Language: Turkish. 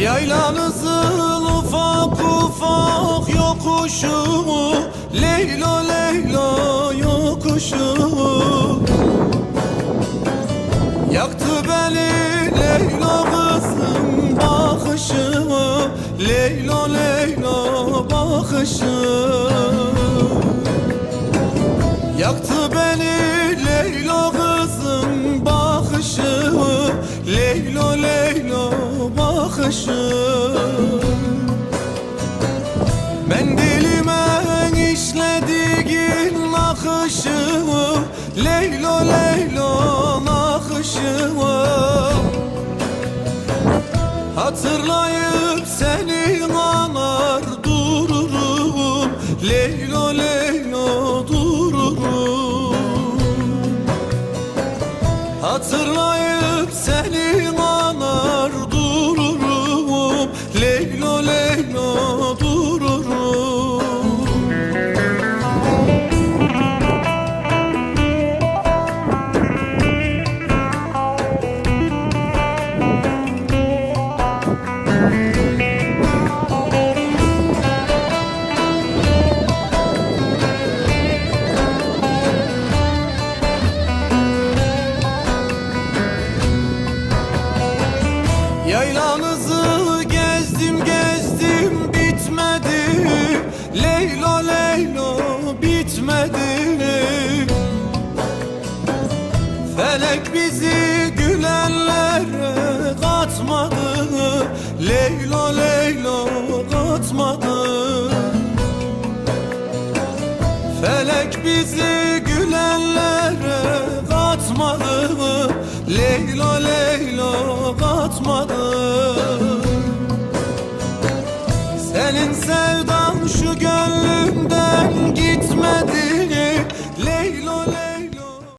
Yaylanızın ufak ufak yokuşu Leyla Leyla yokuşu Yaktı beni Leyla kızım bakışı Leyla Leyla bakışı Yaktı beni Leyla kızım bakışı Leyla bakışı Mendilime işlediğin nakışı Leyla Leyla nakışı Hatırlayıp seni anar dururum Leyla Yaylanızı gezdim gezdim bitmedi. Leyla Leyla bitmedi. Felek bizi gülenlere katmadı. Leyla Leyla katmadı. Felek bizi